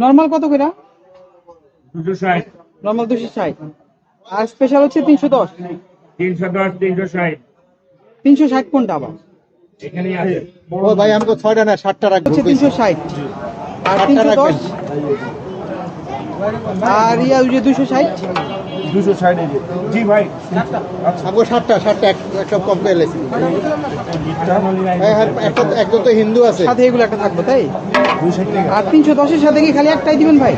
Normal কত করে দুশো ষাট। নর্মাল দুশো ষাট। আর স্পেশাল হচ্ছে তিনশো দশ। তিনশো দশ তিনশো ষাট। তিনশো ষাট কোনটা আবার? ও ভাই আমাকে ছয়টা না সাতটা রাখব তিনশো ষাট। আর তিনশো দশ? আর ইয়া ওই যে দুশো ষাট? দুশো ষাট জি ভাই। আমাকে সাতটা সাতটা একটা কম করে লেছি। হ্যাঁ, হ্যাঁ, একটা একজন তো হিন্দু আছে। সাথে এগুলো একটা থাকবে তাই? আর তিনশো দশের সাথে কি খালি একটাই দিবেন ভাই?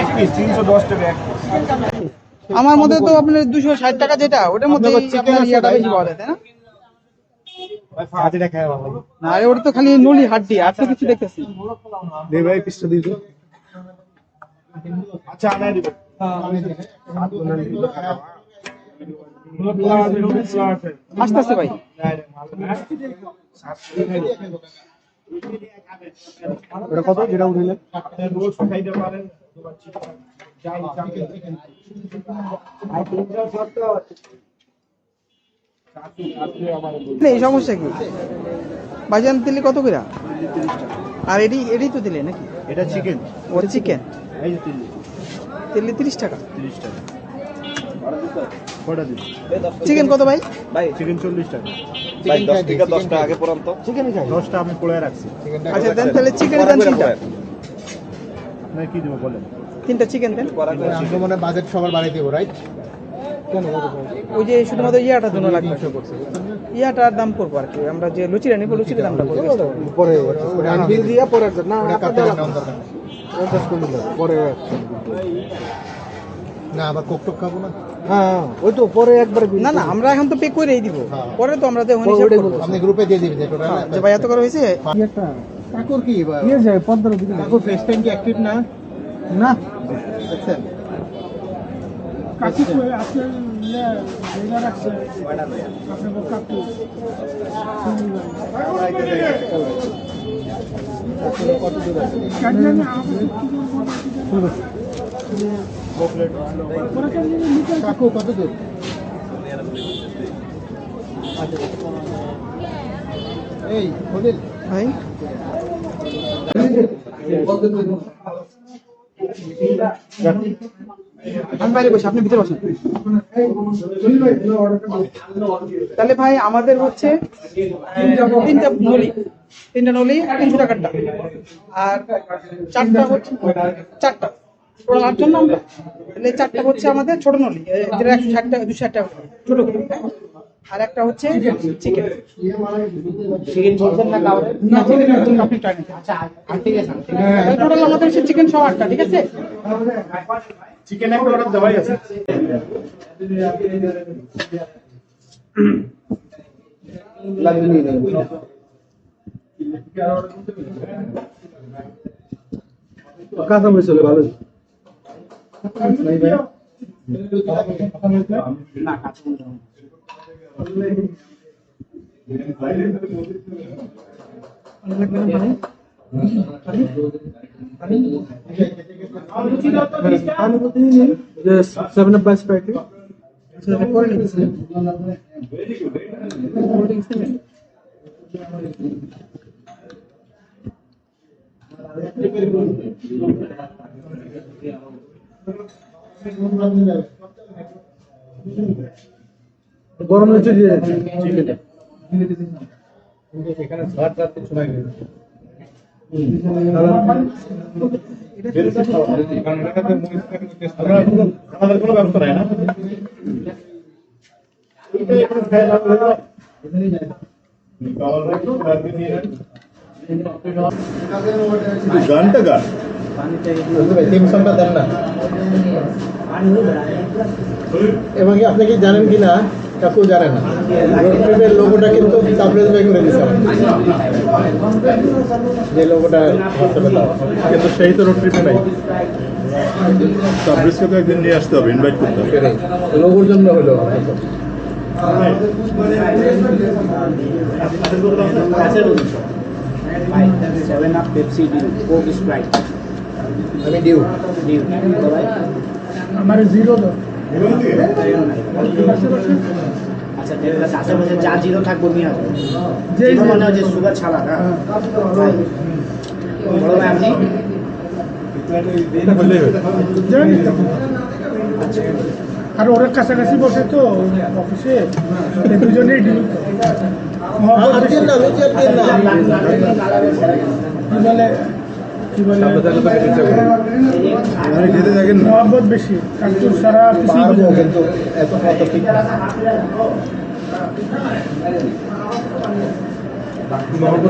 এক পিস তিনশো দশ টাকা এক আমার মধ্যে তো আপনার দুশো ষাট টাকা যেটা ওটার মধ্যে? বেশি পাওয়া যায় তাই না? হাতিটা খায় ভালো। না আরে ওটা তো খালি নলি হাড্ডি আর তো কিছু দেখতেছি। দে ভাই পিসটা দিয়ে দিও। আচ্ছা দিব। আস্তে ভাই। ওটা কত? যেটা উঠলে রোজ খাইতে পারেন এই সমস্যা কি? ভাইজান দিলে কত করে? আর এডি এডি তো দিলে নাকি? এটা চিকেন ওর চিকেন এই যে তিনটে দিল্লি তিরিশ টাকা? তিরিশ টাকা। চিকেন কত ভাই? ভাই চিকেন চল্লিশ টাকা। ভাই দশ টাকা দশটা আগে পড়ান তো চিকেনই খাই। দশটা আমি পোড়ে রাখছি। আচ্ছা দেন তাহলে চিকেন দেন তিনটা। আপনার কি দেবো বলেন? তিনটা চিকেন দেন। মানে বাজেট সবার বাড়াই দেবো রাইট ওই যে শুধুমাত্র ইয়াটার জন্য লাগবে। ইয়াটার দাম করব আর কি। আমরা যে লুচিটা নিবো লুচির দামটা করব পরে বিল দিয়া পরে না পরে না আবার কোক খাব না? হ্যাঁ ওই তো পরে একবার না না আমরা এখন তো পে করেই দিব। হ্যাঁ। পরে তো আমরা দেখুন হিসাব করব। আপনি গ্রুপে দিয়ে দিবেন হ্যাঁ, যে ভাই এত করে হয়েছে? কাকুর কি ইয়ে যায় পদ্মার দিকে কাকুর ফেস টাইম কি অ্যাক্টিভ না? না। দেখছেন? কাশি করে আছে ইয়ে জায়গা রাখছে আপনার কাকু। কত দূর আছে। কাকু কত দূর? এই খলিল ভাই। আমি বাইরে বসি, আপনি ভিতরে বসেন। তাহলে ভাই, আমাদের হচ্ছে, তিনটা নলি। তিনটা নলি, তিনশো টাকারটা। আর চারটা হচ্ছে, চারটা। টোটাল আটজন আমরা? তাহলে চারটা হচ্ছে আমাদের ছোট নলি যেটা একশো ষাট টাকা, দুশো ষাট টাকা ছোট আর একটা হচ্ছে চিকেন চিকেন বলছেন না কাউরে? না চিকেন আপনি ট্রাই ঠিক আছে টোটাল আমাদের হচ্ছে চিকেন সহ আটটা ঠিক আছে? চিকেন একটা অর্ডার দেওয়াই আছে। কাঁচা মরিচ হলে ভালো। Seven Up Seven Up bus packet recording recording Thank you. গরম হচ্ছে দিয়ে চিকেন আমাদের কোনো ব্যবস্থা নাই না গানটা গান। টিমসনটা দেন না। এবং কি আপনি কি জানেন কি না? কাকু জানে না। রোড লোগোটা কিন্তু সারপ্রাইজ বাই করে দিছে যে লোগোটা কিন্তু সেই তো রোড ট্রিপে নাই। সাবরিসকে তো একদিন নিয়ে আসতে হবে ইনভাইট করতে হবে। লোগোর জন্য হলো Seven Up Pepsi Dew Coke Sprite আমি ডিউ ডিউ আমার জিরো গ্লাস আশেপাশে যা জিরো থাকব নিয়ে আসব। যে জিরো মানে হচ্ছে সুগার ছাড়া না? ভাই বড় ভাই আপনি? আর ওরা কাছাকাছি বসে তো অফিসে। দুজনেই ডিল খেতে। আরে খেতে থাকেন মহব্বত বেশি সারা কিছুই পারব কিন্তু এত কত ঠিক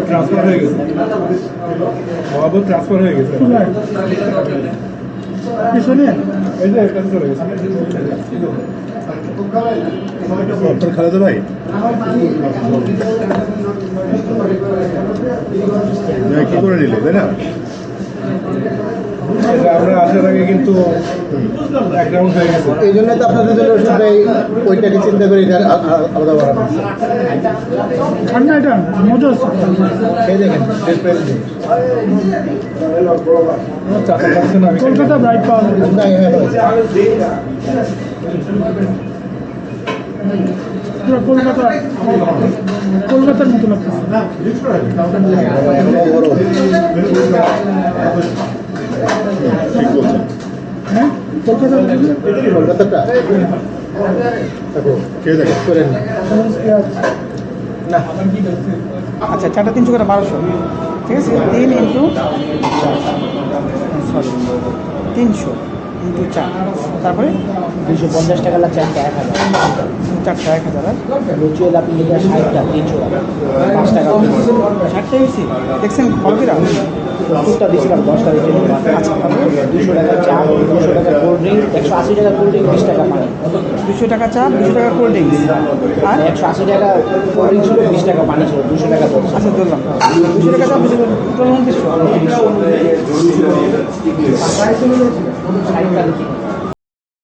ট্রান্সফার হয়ে গেছে। মহাবত ট্রান্সফার হয়ে গেছে। কোথায়? পিছনে এই যে চলে গেছে। আপনার খালেদা ভাই? কি করে নিলে তাই না? আমরা আসার আগে কিন্তু এক রাউন্ড হয়ে গেছে এই জন্য তো আপনাদের জন্য সবাই ওইটাকে চিন্তা করে এটা আলাদা ঠান্ডা এটা মজা দেখেন কলকাতা ব্রাইট পাওয়া হ্যাঁ কলকাতা কলকাতার মতো লাগতেছে ঠিক বলছেন হ্যাঁ কলকাতা কলকাতাটা দেখো খেয়ে দেখেন করেন না আচ্ছা চারটা তিনশো করে বারোশো। ঠিক আছে? তিন ইন্টু সরি তিনশো ইন্টু চার। তারপরে দুশো পঞ্চাশ টাকা লাগছে একটা এক হাজার। চারটা এক হাজার লুচি হলে আপনি ষাটটা তিনশো টাকা। পাঁচ টাকা। ষাটটা বেশি দেখছেন ফলবিরা সত্তরটা দিয়েছিলাম দশটা তারিখে। আচ্ছা দুশো টাকা চা দুশো টাকা কোল্ড ড্রিঙ্ক একশো আশি টাকা কোল্ড ড্রিঙ্ক বিশ টাকা পানি। দুশো টাকা চা দুশো টাকা কোল্ড ড্রিঙ্ক। আর? একশো আশি টাকা কোল্ড ড্রিঙ্ক ছিল বিশ টাকা পানি ছিল দুশো টাকা দশ আচ্ছা ধরলাম। দুশো টাকা চা দুশো টোটাল ষাট